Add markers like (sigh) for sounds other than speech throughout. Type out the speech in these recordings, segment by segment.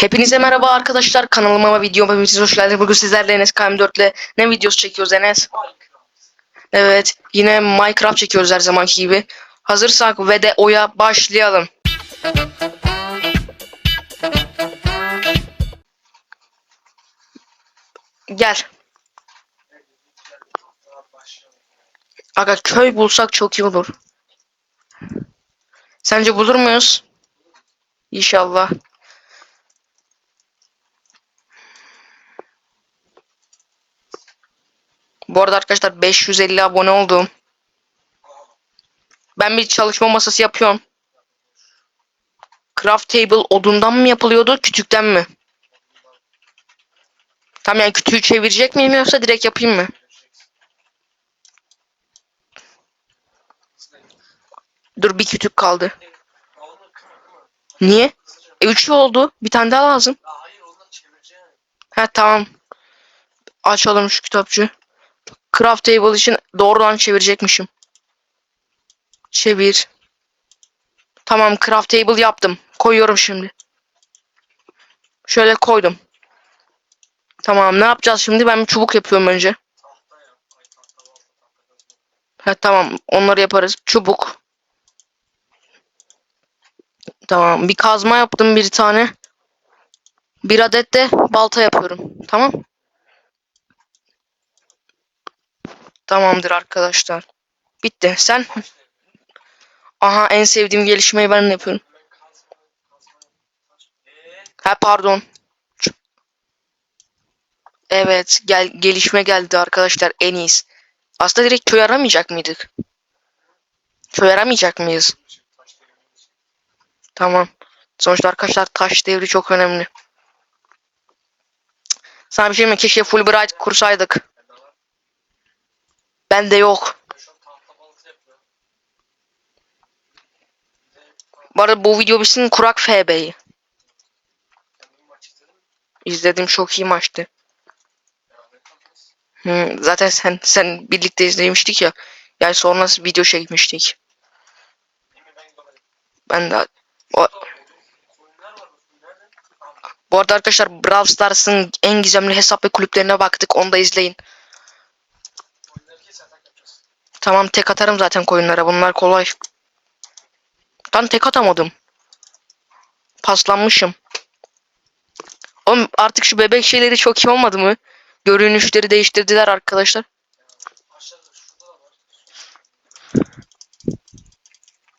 Hepinize merhaba arkadaşlar. Kanalıma ve videoma hepiniz hoş geldiniz. Bugün sizlerle Enes KM4 ile ne videosu çekiyoruz Enes? Evet, yine Minecraft çekiyoruz her zamanki gibi. Hazırsak ve de oya başlayalım. Gel. Aga köy bulsak çok iyi olur. Sence bulur muyuz? İnşallah. Bu arada arkadaşlar 550 abone oldum. Ben bir çalışma masası yapıyorum. Craft table odundan mı yapılıyordu, kütükten mi? Tamam yani kütüğü çevirecek miyim yoksa direkt yapayım mı? Dur bir kütük kaldı. Niye? E üçlü oldu. Bir tane daha lazım. Ha tamam. Açalım şu kitapçı. Craft table için doğrudan çevirecekmişim. Çevir. Tamam craft table yaptım. Koyuyorum şimdi. Şöyle koydum. Tamam ne yapacağız şimdi? Ben bir çubuk yapıyorum önce. Ha tamam onları yaparız. Çubuk. Tamam bir kazma yaptım bir tane. Bir adet de balta yapıyorum. Tamam. Tamamdır arkadaşlar. Bitti. Sen? Aha en sevdiğim gelişmeyi ben yapıyorum. Ha pardon. Evet gel gelişme geldi arkadaşlar en iyisi. Aslında direkt köy aramayacak mıydık? Köy aramayacak mıyız? Tamam. Sonuçta arkadaşlar taş devri çok önemli. Sana bir şey mi? Keşke Fulbright kursaydık. Ben de var. Bende yok. Ben şu an tahta balta yapıyorum. Bir de Bu bu video bitsin kurak FB'yi. İzledim çok iyi maçtı. Hı, zaten sen sen birlikte izlemiştik ya. Yani sonra video çekmiştik. Ben de o, bu arada arkadaşlar Brawl Stars'ın en gizemli hesap ve kulüplerine baktık. Onu da izleyin. koyunları kes atak yapacağız. Tamam tek atarım zaten koyunlara. Bunlar kolay. Lan tek atamadım. Paslanmışım. Oğlum artık şu bebek şeyleri çok iyi olmadı mı? Görünüşleri değiştirdiler arkadaşlar.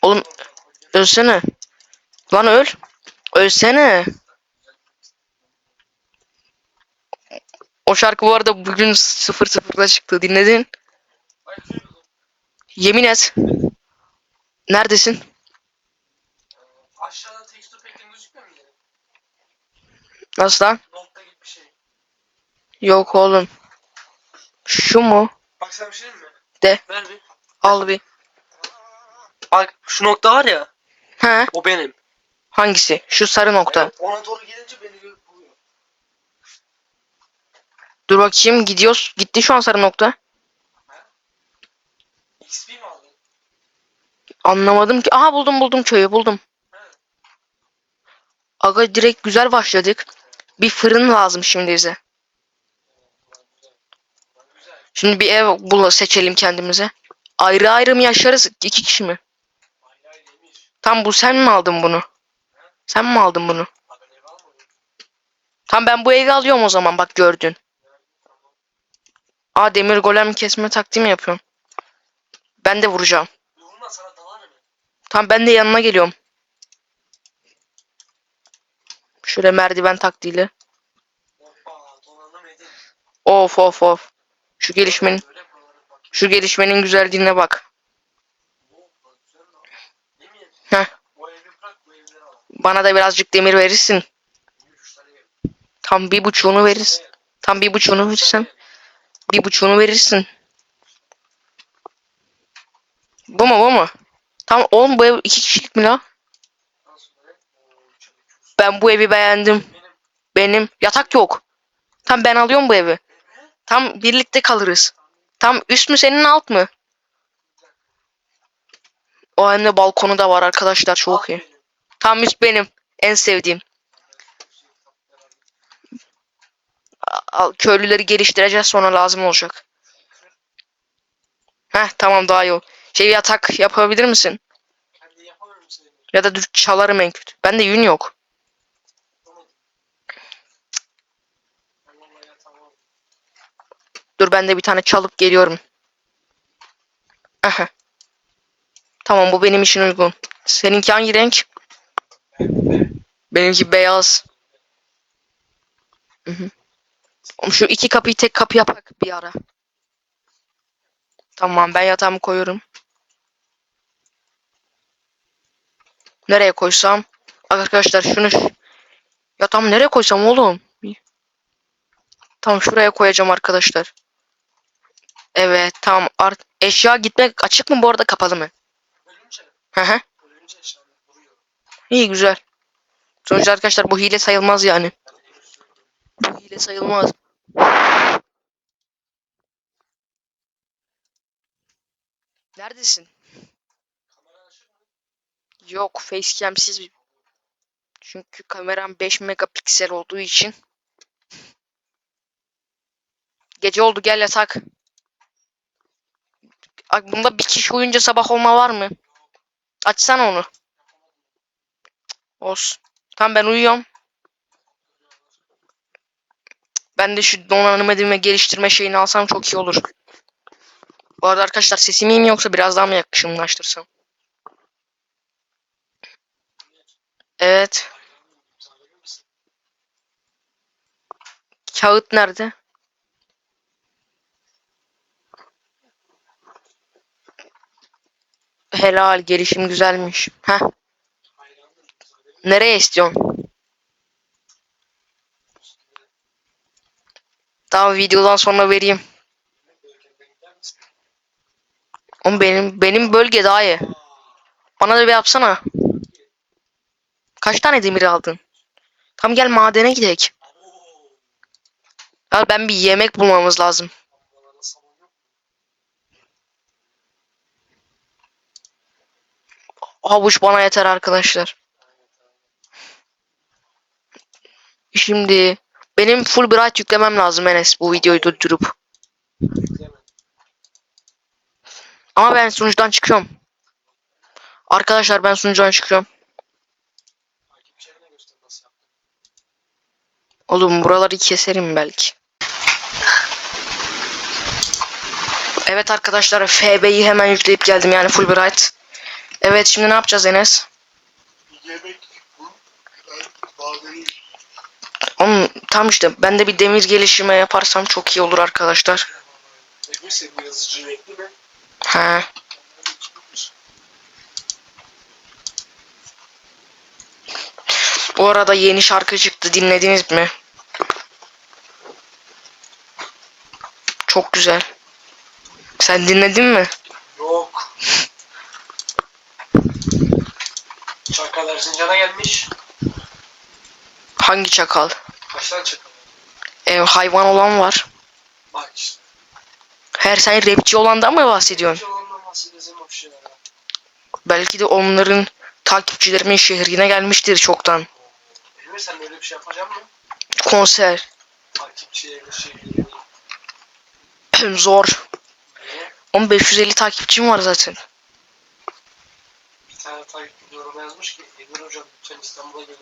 Oğlum ölsene. Lan öl. Ölsene. O şarkı bu arada bugün 00'da çıktı. Dinledin? Buldum. Yemin et. Neredesin? Aşağıda tekstür pekten gözükmüyor mu? Nasıl lan? Nokta gibi bir şey. Yok oğlum. Şu mu? Bak sen bir şey diyeyim mi? De. Ver bir. Al bir. Bak şu nokta var ya. He? O benim. Hangisi? Şu sarı nokta. Evet, ona doğru gelince beni görüp buluyor. Dur bakayım gidiyoruz. Gitti şu an sarı nokta. XP mi aldın? Anlamadım ki. Aha buldum buldum köyü buldum. Aga direkt güzel başladık. Bir fırın lazım şimdi bize. Şimdi bir ev bul seçelim kendimize. Ayrı ayrı mı yaşarız? İki kişi mi? Tam bu sen mi aldın bunu? Sen mi aldın bunu? Tam ben bu evi alıyorum o zaman bak gördün. Aa demir golem kesme taktiği mi yapıyorum? Ben de vuracağım. Vurma sana dalarım ben. Tam ben de yanına geliyorum. Şöyle merdiven taktiğiyle. Of of of. Şu gelişmenin şu gelişmenin güzelliğine bak. Heh. Bana da birazcık demir verirsin. Tam bir buçuğunu verirsin. Tam bir buçuğunu verirsen. Bir buçuğunu verirsin. Bu mu bu mu? Tam oğlum bu ev iki kişilik mi la? Ben bu evi beğendim. Benim. Yatak yok. Tam ben alıyorum bu evi. Tam birlikte kalırız. Tam üst mü senin alt mı? O hem de balkonu da var arkadaşlar çok iyi. Tam üst benim. En sevdiğim. köylüleri geliştireceğiz sonra lazım olacak. Heh tamam daha iyi. Şey yatak yapabilir misin? Seni. Ya da dur çalarım en kötü. Bende yün yok. Dur ben de bir tane çalıp geliyorum. Aha. Tamam bu benim için uygun. Seninki hangi renk? Benimki beyaz. Hı hı. Şu iki kapıyı tek kapı yapak bir ara. Tamam ben yatağımı koyuyorum. Nereye koysam? Arkadaşlar şunu ş- yatağımı nereye koysam oğlum? Tamam şuraya koyacağım arkadaşlar. Evet tamam. Art eşya gitmek açık mı bu arada kapalı mı? Hı hı. İyi güzel. Sonuçta arkadaşlar bu hile sayılmaz yani. Bu hile sayılmaz. Neredesin? Yok facecam'siz Çünkü kameram 5 megapiksel olduğu için. Gece oldu gel yatak. Bunda bir kişi uyuyunca sabah olma var mı? Açsana onu. Olsun. Tamam ben uyuyorum. Ben de şu donanım edinme geliştirme şeyini alsam çok iyi olur. Bu arada arkadaşlar sesim iyi mi yoksa biraz daha mı yakışımlaştırsam? Evet. Kağıt nerede? Helal gelişim güzelmiş. Heh. Nereye istiyorsun? Daha videodan sonra vereyim. Oğlum benim benim bölge daha iyi. Bana da bir yapsana. Kaç tane demir aldın? Tam gel madene gidelim. Ya ben bir yemek bulmamız lazım. Havuç bana yeter arkadaşlar. Şimdi benim full bright yüklemem lazım Enes bu videoyu durdurup. Ama ben sunucudan çıkıyorum. Arkadaşlar ben sunucudan çıkıyorum. Oğlum buraları keserim belki. Evet arkadaşlar FB'yi hemen yükleyip geldim yani full bright. Evet şimdi ne yapacağız Enes? Yemek tam işte ben de bir demir gelişimi yaparsam çok iyi olur arkadaşlar. He. Bu arada yeni şarkı çıktı dinlediniz mi? Çok güzel. Sen dinledin mi? Yok. Çakal Erzincan'a gelmiş. Hangi çakal? Kaç tane çakal? Ev hayvan olan var. Bak işte. Her sen rapçi olandan mı bahsediyorsun? Hiç olandan bahsedeceğim o şeyler ya. Belki de onların takipçilerimin şehrine gelmiştir çoktan. Emir sen böyle bir şey yapacak mısın? Konser. Şey geliyor. (clears throat) Zor. Niye? 1550 takipçim var zaten. Bir tane takipçi yorum yazmış ki Emir hocam lütfen İstanbul'a gelin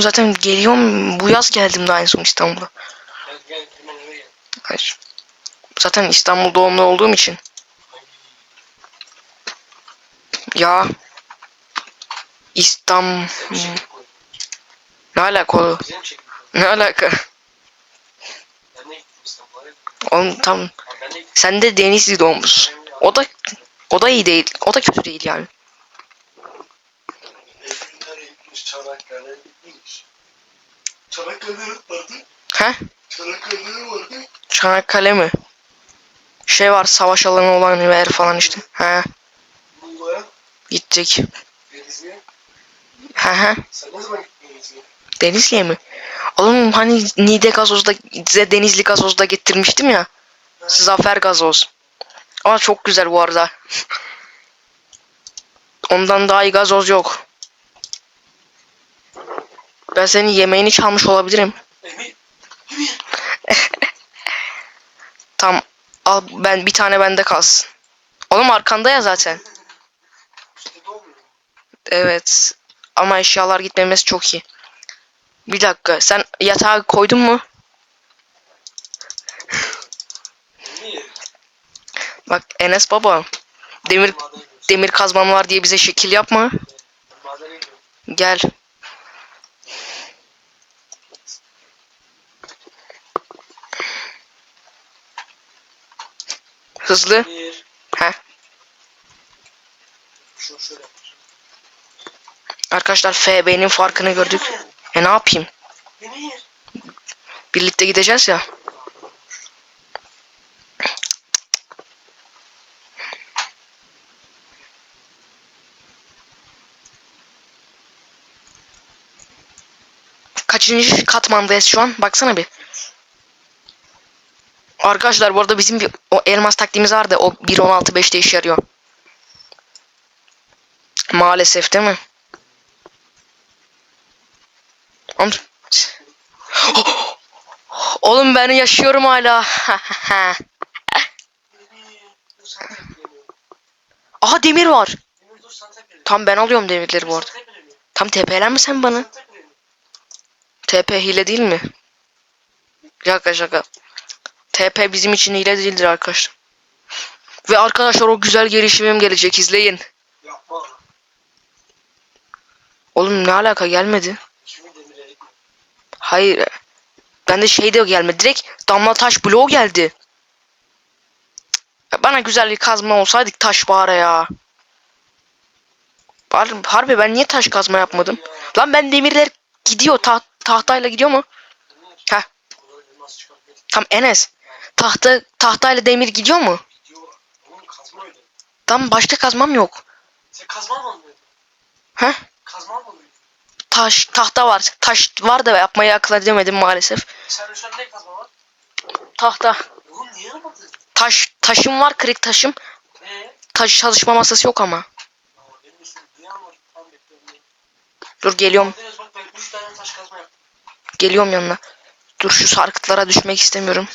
zaten geliyorum. Bu yaz geldim daha en son İstanbul'a. Gel gel hemen eve gel. Hayır. Zaten İstanbul doğumlu olduğum için. Ya. İstanbul. Ne alaka. Ne alaka? Ben de gittim İstanbul'a. Oğlum tam sen de Denizli doğmuşsun. O da o da iyi değil. O da kötü değil yani. Evlere gitmiş, ne vardı? He? Çanakkale mi? Şey var savaş alanı olan yer falan işte. He. Gittik. Denizli'ye. He he. Sen ne zaman gittin Denizli'ye? Denizli'ye mi? Hmm, hani Nide gazozda size Denizli gazozda getirmiştim ya. Zafer gazoz. Ama çok güzel bu arada. Ondan daha iyi gazoz yok. Ben senin yemeğini çalmış olabilirim. (laughs) Tam al ben bir tane bende kalsın. Oğlum arkanda ya zaten. Evet. Ama eşyalar gitmemesi çok iyi. Bir dakika. Sen yatağı koydun mu? Bak Enes baba. Demir demir kazmam var diye bize şekil yapma. Gel. Hızlı. Bir. Yapacağım. Arkadaşlar FB'nin farkını gördük. E ne yapayım? Demir. Birlikte gideceğiz ya. Kaçıncı katmandayız şu an? Baksana bir. Arkadaşlar bu arada bizim bir o elmas taktiğimiz vardı. O 1.16.5'te işe yarıyor. Maalesef değil mi? Oğlum, Oğlum ben yaşıyorum hala. (laughs) Aha demir var. Tam ben alıyorum demirleri bu arada. Tam TP'lenme sen bana. TP hile değil mi? Şaka şaka. TP bizim için hile değildir arkadaşlar. Ve arkadaşlar o güzel gelişimim gelecek izleyin. Oğlum ne alaka gelmedi? Hayır. Bende şey de gelmedi. Direkt damla taş bloğu geldi. Bana güzel bir kazma olsaydık taş bari ya. Har- Harbi ben niye taş kazma yapmadım? Ya. Lan ben demirler gidiyor. Ta- tahtayla gidiyor mu? Çıkartmak Tam Enes. Tahta tahtayla demir gidiyor mu? kazma. Tam başka kazmam yok. Sen kazma mı? Heh. Kazma almadın mı? Taş, tahta var. Taş var da yapmayı akıl edemedim maalesef. Sen şu an ne kazma var? Tahta. Oğlum niye almadın? Taş, taşım var kırık taşım. Eee? Taş çalışma masası yok ama. Dur geliyorum. Deniz bak ben 3 tane taş kazma yaptım. Geliyorum yanına. Dur şu sarkıtlara düşmek istemiyorum.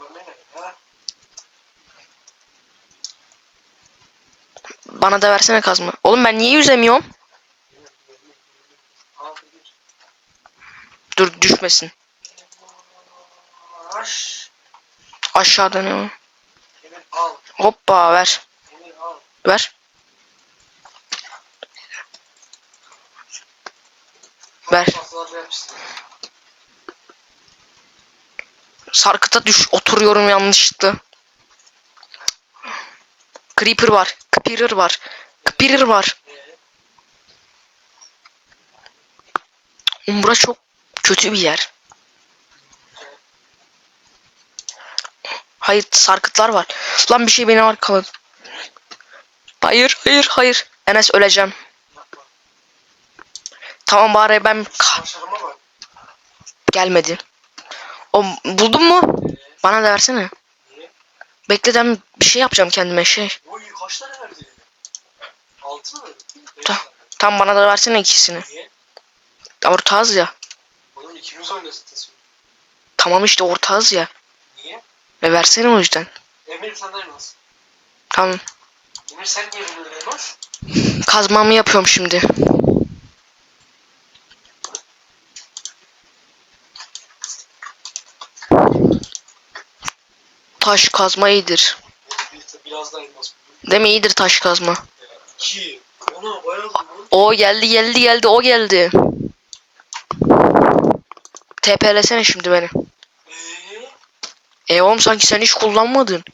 Bak ne ha? Bana da versene kazma. Oğlum ben niye yüzemiyorum? Dur düşmesin. Aş. Aşağıda ne. Hoppa ver. Ver. Ver. Sarkıta düş. Oturuyorum yanlışlıkla. Creeper var. Creeper var. Creeper var. Umbra çok kötü bir yer. Hayır sarkıtlar var. Lan bir şey beni arkaladı. Hayır hayır hayır. Enes öleceğim. Tamam bari ben gelmedi. O buldun mu? Bana da versene. Niye? Bekle ben bir şey yapacağım kendime şey. Kaç tane verdi? Altı mı? Ta-. Tam bana da versene ikisini. Niye? Ortağız ya. Oğlum ikimiz oynasın. Tamam işte ortağız ya. Niye? Ve versene o yüzden. Emir senden elmas. Tamam. Emir sen niye bunu? Kazmamı yapıyorum şimdi. Taş kazma iyidir. Değil mi iyidir taş kazma. O geldi geldi geldi o geldi. TP'lesene şimdi beni. E oğlum sanki sen hiç kullanmadın.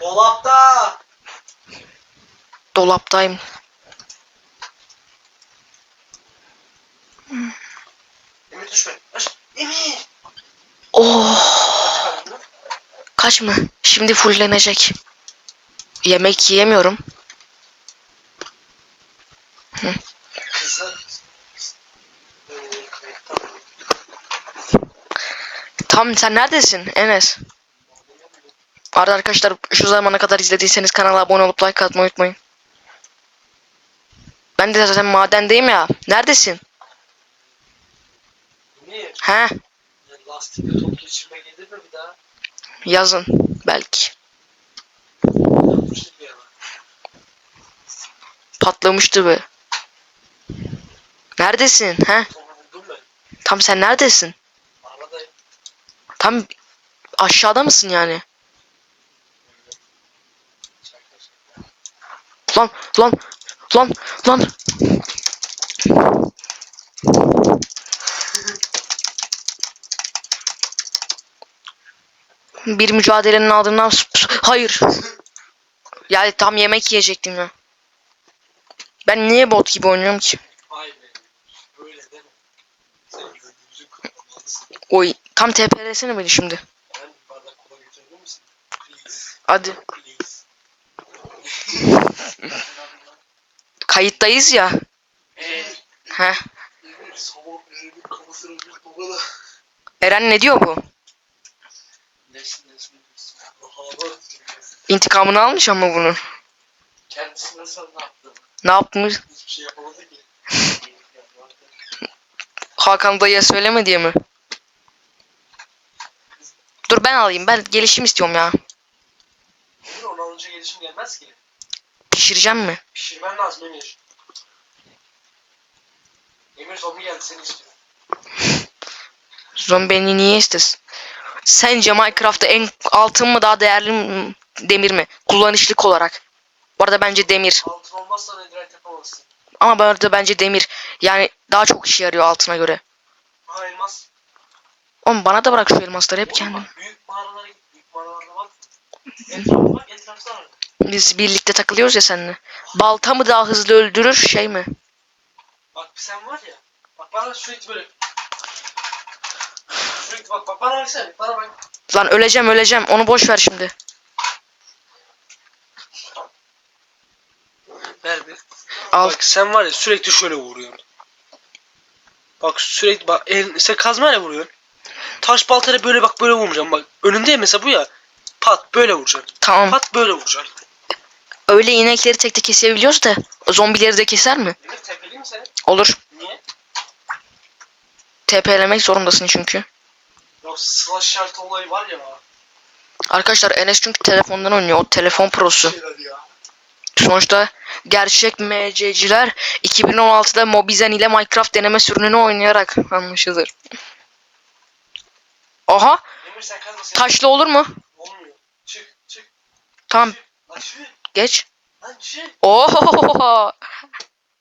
Dolapta. Dolaptayım. Emir düşme. Aç. Emir. Oh kaç mı? Şimdi fulllenecek. Yemek yiyemiyorum. Kayıtta. Tam sen neredesin Enes? Arada arkadaşlar şu zamana kadar izlediyseniz kanala abone olup like atmayı unutmayın. Ben de zaten madendeyim ya. Neredesin? He? Ya lastikle top geçirme gelir mi bir daha? Yazın belki. Patlamıştı be. Neredesin? He? Tam sen neredesin? Tam aşağıda mısın yani? Lan lan lan lan. Bir mücadelenin ardından hayır. Yani tam yemek yiyecektim ya. Ben niye bot gibi oynuyorum ki? Oy tam TP'lesene beni şimdi. Hadi. Kayıttayız ya. Bir babala. Eren ne diyor bu? Nesin nesin. İntikamını almış ama bunun. Kendisi nasıl ne yaptı? Ne yapmış? Hiçbir şey yapamadı ki. Hakan dayıya söyleme diye mi? Dur ben alayım. Ben gelişim istiyorum ya. Emir onu alınca gelişim gelmez ki. Pişireceğim mi? Pişirmen lazım Emir. Emir zombi geldi seni istiyor. Zombi beni niye istesin? Sence Minecraft'ta en altın mı daha değerli mi, demir mi? Kullanışlık olarak. Bu arada bence demir. Altın olmazsa netherite yapamazsın. Ama bu arada bence demir. Yani daha çok işe yarıyor altına göre. Ha elmas. Oğlum bana da bırak şu elmasları hep Oğlum bak büyük mağaralara git. Büyük mağaralarda. Etrafı etrafı var. Biz birlikte takılıyoruz ya seninle. Balta mı daha hızlı öldürür şey mi? Bak sen var ya. Bak bana sürekli böyle. Sürekli bak bak bana baksana. Bana bak. Lan öleceğim öleceğim onu boş ver şimdi. Ver bir. Al. Bak sen var ya sürekli şöyle vuruyorsun. Bak sürekli bak el, sen kazmayla vuruyorsun. Taş baltayla böyle bak böyle vuracağım bak. Önünde ya mesela bu ya. Pat böyle vuracaksın. Tamam. Pat böyle vuracaksın. Öyle inekleri tek tek kesebiliyoruz da zombileri de keser mi? Emir seni? Olur. Niye? TP'lemek zorundasın çünkü. Yok slash şart olayı var ya. Arkadaşlar Enes çünkü telefondan oynuyor. O telefon prosu. Sonuçta gerçek MC'ciler 2016'da Mobizen ile Minecraft deneme sürümünü oynayarak anlaşılır. Aha taşlı olur mu? Olmuyor. Çık çık. Tamam çık. Geç. Oo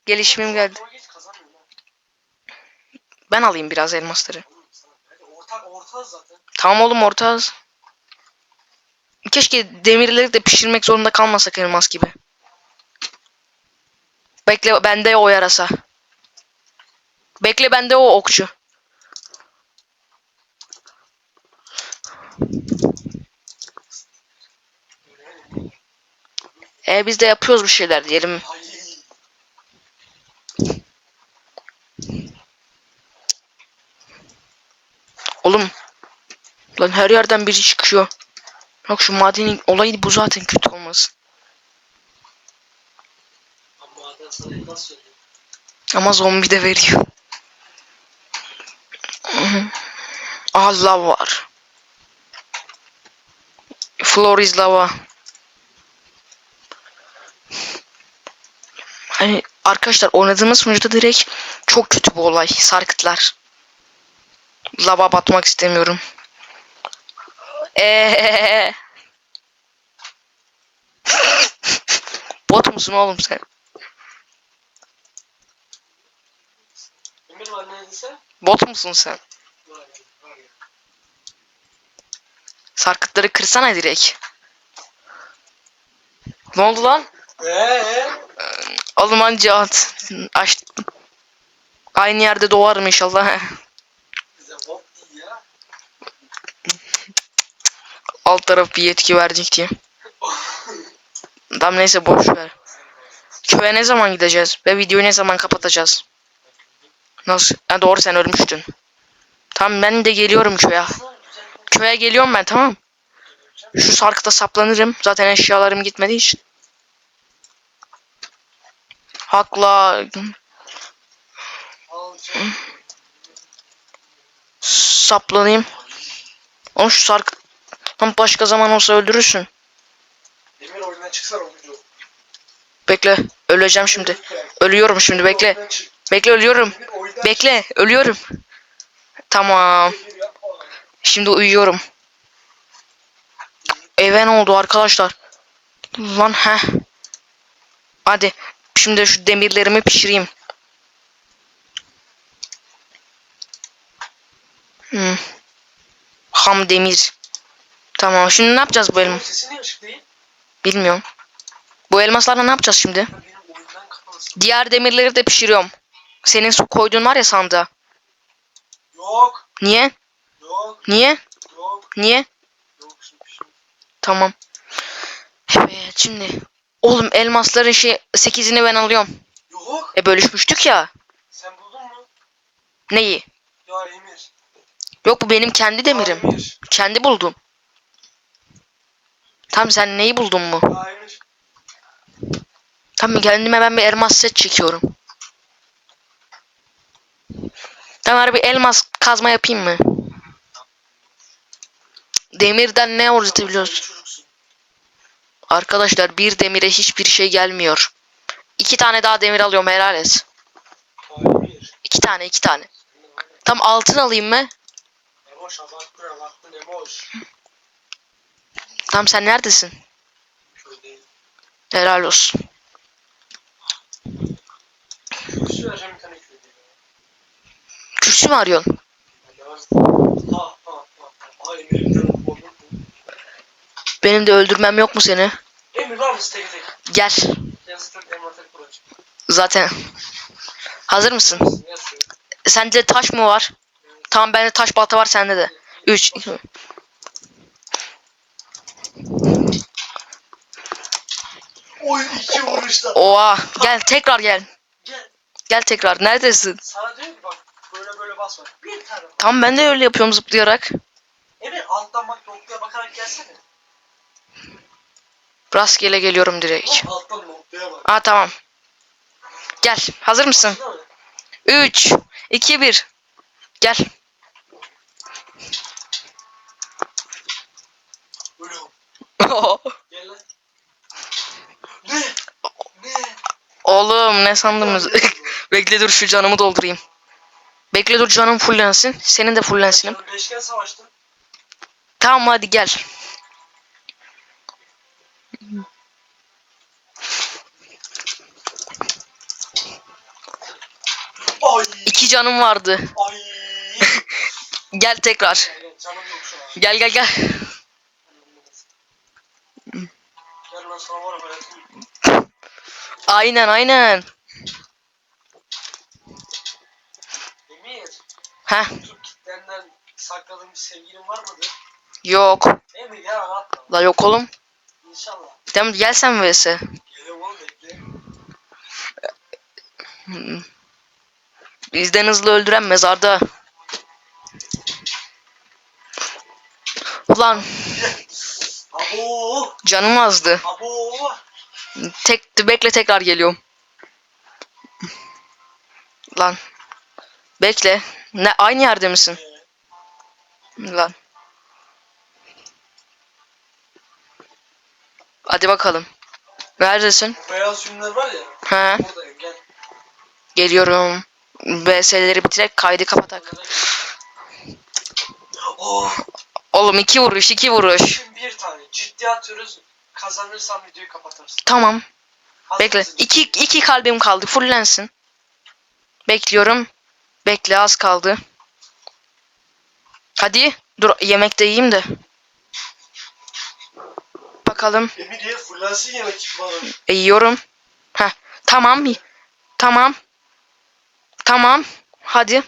gelişimim geldi. Ben alayım biraz elmasları. Zaten. Tamam oğlum orta az. Keşke demirleri de pişirmek zorunda kalmasak elmas gibi. Bekle bende o yarasa. Bekle bende o okçu. E biz de yapıyoruz bir şeyler diyelim. Ay. Oğlum. Lan her yerden biri çıkıyor. Yok şu madenin olayı bu zaten kötü olması. Ama zombi de veriyor. Allah var. Floris lava. Hani arkadaşlar oynadığımız sunucuda direkt çok kötü bu olay. Sarkıtlar. Lava batmak istemiyorum. Eee. Bot musun oğlum sen? Bot musun sen? Sarkıtları kırsana direkt. Ne oldu lan? Eee? Oğlum anca at. Aç. Aynı yerde doğarım inşallah. Bize bot değil ya. Alt taraf bir yetki verecek diye. Tamam neyse boş ver. Köye ne zaman gideceğiz? Ve videoyu ne zaman kapatacağız? Nasıl? Ha, doğru sen ölmüştün. Tamam ben de geliyorum köye. Köye geliyorum ben tamam. Şu sarkıta saplanırım. Zaten eşyalarım gitmediği için. Hakla. Saplanayım. Oğlum şu sarkı... Tam başka zaman olsa öldürürsün. Emir oyundan çıksana oyuncu. Bekle. Öleceğim şimdi. Ölüyorum şimdi bekle. Bekle ölüyorum. Bekle ölüyorum. Tamam. Şimdi uyuyorum. Eve ne oldu arkadaşlar? Lan he. Hadi. Şimdi şu demirlerimi pişireyim. Hmm. Ham demir. Tamam şimdi ne yapacağız bu elma? Sesi niye değil? Bilmiyorum. Bu elmaslarla ne yapacağız şimdi? Ya Benim oyundan kapalısın. Diğer demirleri de pişiriyorum. Senin su koyduğun var ya sandığa. Yok. Niye? Yok. Niye? Yok. Niye? Yok. Şimdi şey. Tamam. Evet şimdi. Oğlum elmasların şey 8'ini ben alıyorum. Yok. E bölüşmüştük ya. Sen buldun mu? Neyi? Ya Emir. Yok bu benim kendi demirim. Emir. Kendi buldum. Tamam sen neyi buldun mu? Emir. Tamam kendime ben bir elmas set çekiyorum. Tamam bir elmas kazma yapayım mı? Demirden ne üretebiliyoruz? Çocuksun. Arkadaşlar bir demire hiçbir şey gelmiyor. İki tane daha demir alıyorum helal et. İki tane iki tane. Tam altın alayım mı? Emoş abarttın abarttın Emoş. Tamam sen neredesin? Köydeyim. Helal olsun. Kürsü mü arıyorsun? Benim de öldürmem yok mu seni? Emir var mısın tek tek? Gel. Kuracağım. Zaten. Hazır mısın? Sende taş mı var? Tamam bende taş balta var sende de. 3 2 Oy iki vuruşta. Oha gel tekrar gel. Gel. Gel tekrar. Neredesin? Sana diyor ki bak böyle böyle basma. Bir tane bak. Tamam ben de öyle yapıyorum zıplayarak. Emir alttan bak noktaya bakarak gelsene. Rastgele geliyorum direkt. Alttan noktaya bak. Aa tamam. Gel. Hazır mısın? Şuna bak. 3 2 1 Gel. Böyle (laughs) ol. Gel lan. Ne? Ne? Oğlum ne sandınız? (laughs) Bekle dur şu canımı doldurayım. Bekle dur canım fullensin. Senin de fullensin. Canım beşgen savaştın. Tamam hadi gel. Ay. İki canım vardı. Ay. (laughs) Gel tekrar. Gel gel gel. Sana var. Aynen aynen. Emir. Heh YouTube kitlenden sakladığın bir sevgilin var mıdır? yok. Emir ya anlatma. La yok oğlum. İnşallah. Tamam gel sen vs. Geliyorum oğlum bekle. Bizden hızlı öldüren mezarda. Ulan (laughs) Abo. canım azdı. Abo. Tek bekle tekrar geliyorum. Lan. Bekle. Ne aynı yerde misin? Lan. Hadi bakalım. Neredesin? Beyaz yünler var ya. He, Oradayım gel. geliyorum. BS'leri bitirek kaydı kapatak. Oh. Oğlum iki vuruş, iki vuruş. Bir tane ciddi atıyoruz. Kazanırsam videoyu kapatırsın. Tamam. Hazır Bekle. mısın? İki, iki kalbim kaldı. Fullensin. Bekliyorum. Bekle az kaldı. Hadi. Dur yemek de yiyeyim de. Bakalım. Emir ye fullensin yemek bana. E, yiyorum. Heh. Tamam. Tamam. Tamam. Hadi.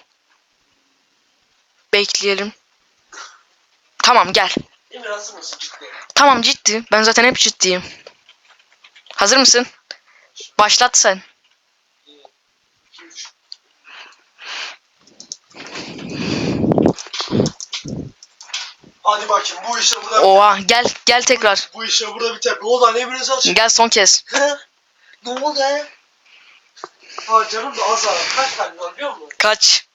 Bekleyelim. Tamam gel. Emir hazır mısın ciddi? Tamam ciddi. Ben zaten hep ciddiyim. Hazır mısın? Başlat sen. 2 3 Hadi bakayım bu işte burada Oha gel gel tekrar. bu işte burada biter. Ne oldu anne Emir'in saç? Gel son kez. ne oldu he? Ha canım da az var. Kaç kalbim var biliyor musun? Kaç?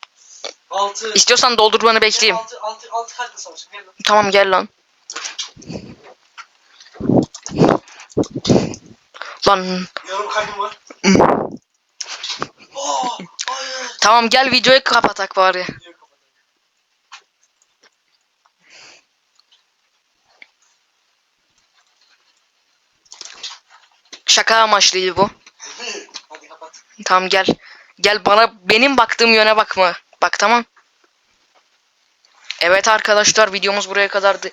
6. İstiyorsan doldurmanı bekleyeyim. 6 6 6 kalple savaşın. Gel lan. Tamam gel lan. Lan Yarım kalbim var. Oh, hayır. tamam gel videoyu kapatak bari. Şaka amaçlıydı bu. Tamam gel. Gel bana benim baktığım yöne bakma. Bak tamam. Evet arkadaşlar videomuz buraya kadardı.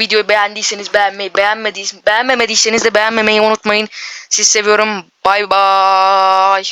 Videoyu beğendiyseniz beğenmeyi, beğenmediyseniz beğenmemediyseniz de beğenmemeyi unutmayın. Sizi seviyorum. Bay bay.